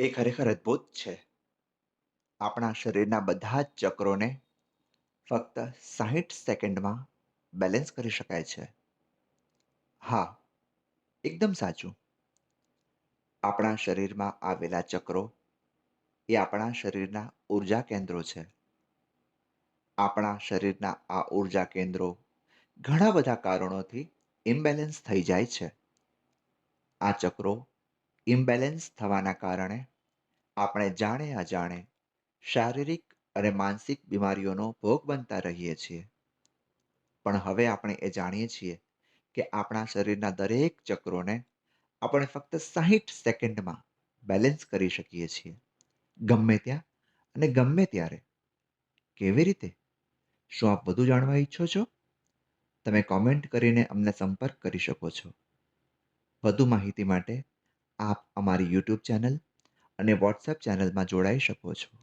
એ ખરેખર અદ્ભુત છે. આપણા શરીરના બધા જ ચક્રોને ફક્ત 60 સેકન્ડમાં બેલેન્સ કરી શકાય છે. હા, એકદમ સાચું. આપણા શરીરમાં આવેલા ચક્રો એ આપણા શરીરના ઊર્જા કેન્દ્રો છે. આપણા શરીરના આ ઊર્જા કેન્દ્રો ઘણા બધા કારણોથી ઇમ્બેલેન્સ થઈ જાય છે. આ ચક્રો ઇમ્બેલેન્સ થવાના કારણે આપણે જાણે અજાણે શારીરિક અને માનસિક બીમારીઓનો ભોગ બનતા રહીએ છીએ. પણ હવે આપણે એ જાણીએ છીએ કે આપણા શરીરના દરેક ચક્રોને આપણે ફક્ત 60 સેકન્ડમાં બેલેન્સ કરી શકીએ છીએ. ગમે ત્યાં અને ગમે ત્યારે. કેવી રીતે? શું આપ વધુ જાણવા ઈચ્છો છો? તમે કોમેન્ટ કરીને અમને સંપર્ક કરી શકો છો. વધુ માહિતી માટે આપ અમારી યુટ્યુબ ચેનલ અને વોટ્સએપ ચેનલમાં જોડાઈ શકો છો.